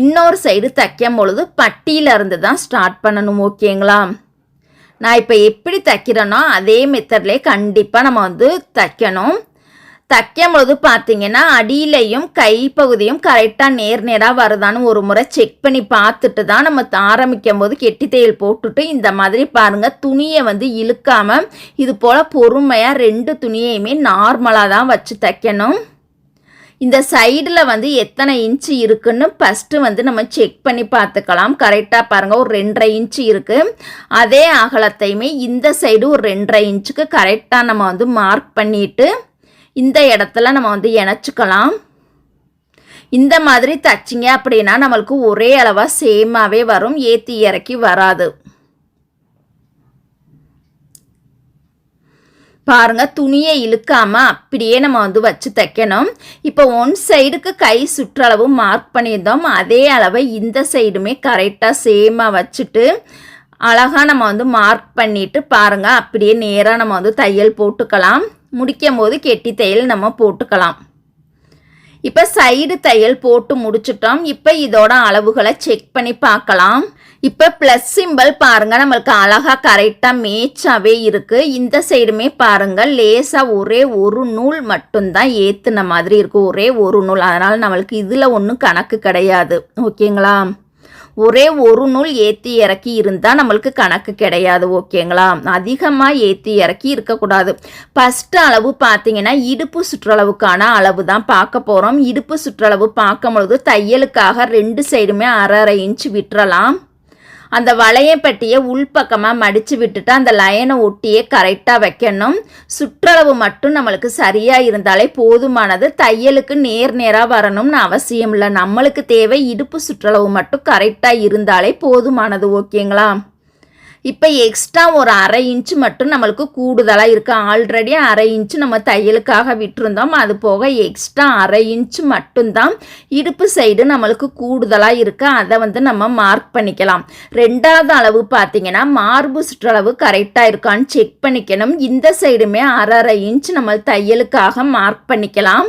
இன்னொரு சைடு தைக்கும் பொழுது பட்டியில இருந்து தான் ஸ்டார்ட் பண்ணணும் ஓகேங்களா? நான் இப்போ எப்படி தைக்கிறேனோ அதே மெத்தட்லேயே கண்டிப்பாக நம்ம வந்து தைக்கணும். தைக்கும் பொழுது பார்த்தீங்கன்னா அடியிலையும் கைப்பகுதியும் கரெக்டாக நேர் நேராக வருதான்னு ஒரு முறை செக் பண்ணி பார்த்துட்டு தான் நம்ம ஆரம்பிக்கும் போது கெட்டி தையல் போட்டுட்டு இந்த மாதிரி பாருங்கள் துணியை வந்து இழுக்காமல் இது போல் பொறுமையாக ரெண்டு துணியையுமே நார்மலாக தான் வச்சு தைக்கணும். இந்த சைடில் வந்து எத்தனை இன்ச்சு இருக்குன்னு ஃபஸ்ட்டு வந்து நம்ம செக் பண்ணி பார்த்துக்கலாம். கரெக்டாக பாருங்கள் ஒரு ரெண்டரை இன்ச்சு இருக்குது அதே அகலத்தையுமே இந்த சைடு ஒரு ரெண்டரை இன்ச்சுக்கு கரெக்டாக நம்ம வந்து மார்க் பண்ணிவிட்டு இந்த இடத்துல நம்ம வந்து இணைச்சிக்கலாம். இந்த மாதிரி தச்சிங்க அப்படின்னா நம்மளுக்கு ஒரே அளவாக சேமாகவே வரும். ஏற்றி இறக்கி வராது. பாருங்க துணியை இழுக்காம அப்படியே நம்ம வந்து வச்சு தைக்கணும். இப்போ ஒன் சைடுக்கு கை சுற்றளவு மார்க் பண்ணியிருந்தோம். அதே அளவை இந்த சைடுமே கரெக்டாக சேமாக வச்சுட்டு அழகாக நம்ம வந்து மார்க் பண்ணிட்டு பாருங்க அப்படியே நேராக நம்ம வந்து தையல் போட்டுக்கலாம். முடிக்கும் போது கெட்டி தையல் நம்ம போட்டுக்கலாம். இப்போ சைடு தையல் போட்டு முடிச்சிட்டோம். இப்போ இதோட அளவுகளை செக் பண்ணி பார்க்கலாம். இப்போ ப்ளஸ் சிம்பிள் பாருங்கள் நம்மளுக்கு அழகாக கரெக்டாக மேட்சாகவே இருக்குது இந்த சைடுமே பாருங்கள் லேசாக ஒரே ஒரு நூல் மட்டும்தான் ஏற்றுன மாதிரி இருக்கும் ஒரே ஒரு நூல். அதனால் நம்மளுக்கு இதில் ஒன்றும் கணக்கு கிடையாது. ஓகேங்களா? ஒரே ஒரு நூல் ஏற்றி இறக்கி இருந்தால் நம்மளுக்கு கணக்கு கிடையாது. ஓகேங்களா? அதிகமாக ஏற்றி இறக்கி இருக்கக்கூடாது. ஃபஸ்ட்டு அளவு பார்த்தீங்கன்னா இடுப்பு சுற்றளவுக்கான அளவு தான் பார்க்க போகிறோம் இடுப்பு சுற்றளவு பார்க்கும் பொழுது தையலுக்காக ரெண்டு சைடுமே அரை அரை இன்ச் விட்டுறலாம். அந்த வளையப்பட்டியை உள்பக்கமாக மடித்து விட்டுட்டு அந்த லைனை ஒட்டியே கரெக்டாக வைக்கணும். சுற்றளவு மட்டும் நம்மளுக்கு சரியாக இருந்தாலே போதுமானது. தையலுக்கு நேர் நேராக வரணும்னு அவசியம் இல்லை. நம்மளுக்கு தேவை இடுப்பு சுற்றளவு மட்டும் கரெக்டாக இருந்தாலே போதுமானது ஓகேங்களா? இப்போ எக்ஸ்ட்ரா ஒரு அரை இன்ச்சு மட்டும் நம்மளுக்கு கூடுதலாக இருக்குது ஆல்ரெடி அரை இன்ச்சு நம்ம தையலுக்காக விட்டுருந்தோம். அது போக எக்ஸ்ட்ரா அரை இன்ச்சு மட்டும்தான் இடுப்பு சைடு நம்மளுக்கு கூடுதலாக இருக்குது அதை வந்து நம்ம மார்க் பண்ணிக்கலாம். ரெண்டாவது அளவு பார்த்தீங்கன்னா மார்பு சுற்றளவு கரெக்டாக இருக்கான்னு செக் பண்ணிக்கணும். இந்த சைடுமே அரை அரை இன்ச் நம்ம தையலுக்காக மார்க் பண்ணிக்கலாம்.